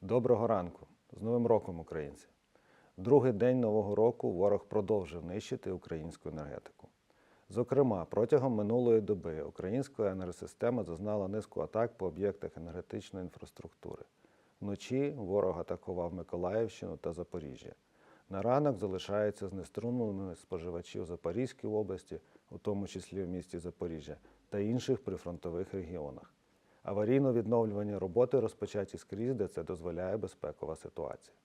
Доброго ранку! З Новим роком, українці! Другий день нового року ворог продовжив нищити українську енергетику. Зокрема, протягом минулої доби українська енергосистема зазнала низку атак по об'єктах енергетичної інфраструктури. Вночі ворог атакував Миколаївщину та Запоріжжя. На ранок залишаються знеструмленими споживачі в Запорізькій області, у тому числі в місті Запоріжжя, та інших прифронтових регіонах. Аварійно-відновлювані роботи розпочаті скрізь, де це дозволяє безпекова ситуація.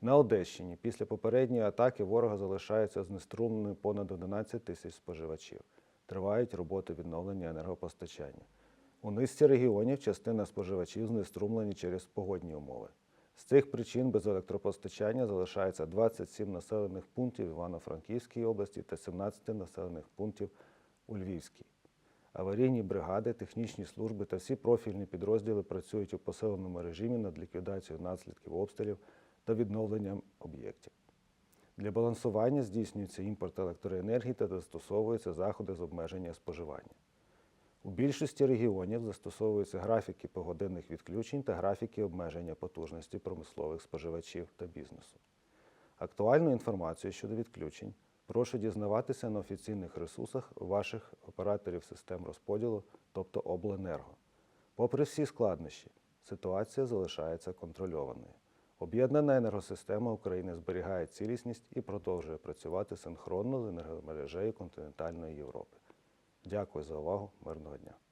На Одещині після попередньої атаки ворога залишаються знеструмленими понад 11 тисяч споживачів. Тривають роботи відновлення енергопостачання. У низці регіонів частина споживачів знеструмлені через погодні умови. З цих причин без електропостачання залишається 27 населених пунктів Івано-Франківській області та 17 населених пунктів у Львівській. Аварійні бригади, технічні служби та всі профільні підрозділи працюють у посиленому режимі над ліквідацією наслідків обстрілів та відновленням об'єктів. Для балансування здійснюється імпорт електроенергії та застосовуються заходи з обмеження споживання. У більшості регіонів застосовуються графіки погодинних відключень та графіки обмеження потужності промислових споживачів та бізнесу. Актуальну інформацію щодо відключень прошу дізнаватися на офіційних ресурсах ваших операторів систем розподілу, тобто обленерго. Попри всі складнощі, ситуація залишається контрольованою. Об'єднана енергосистема України зберігає цілісність і продовжує працювати синхронно з енергомережею континентальної Європи. Дякую за увагу. Мирного дня.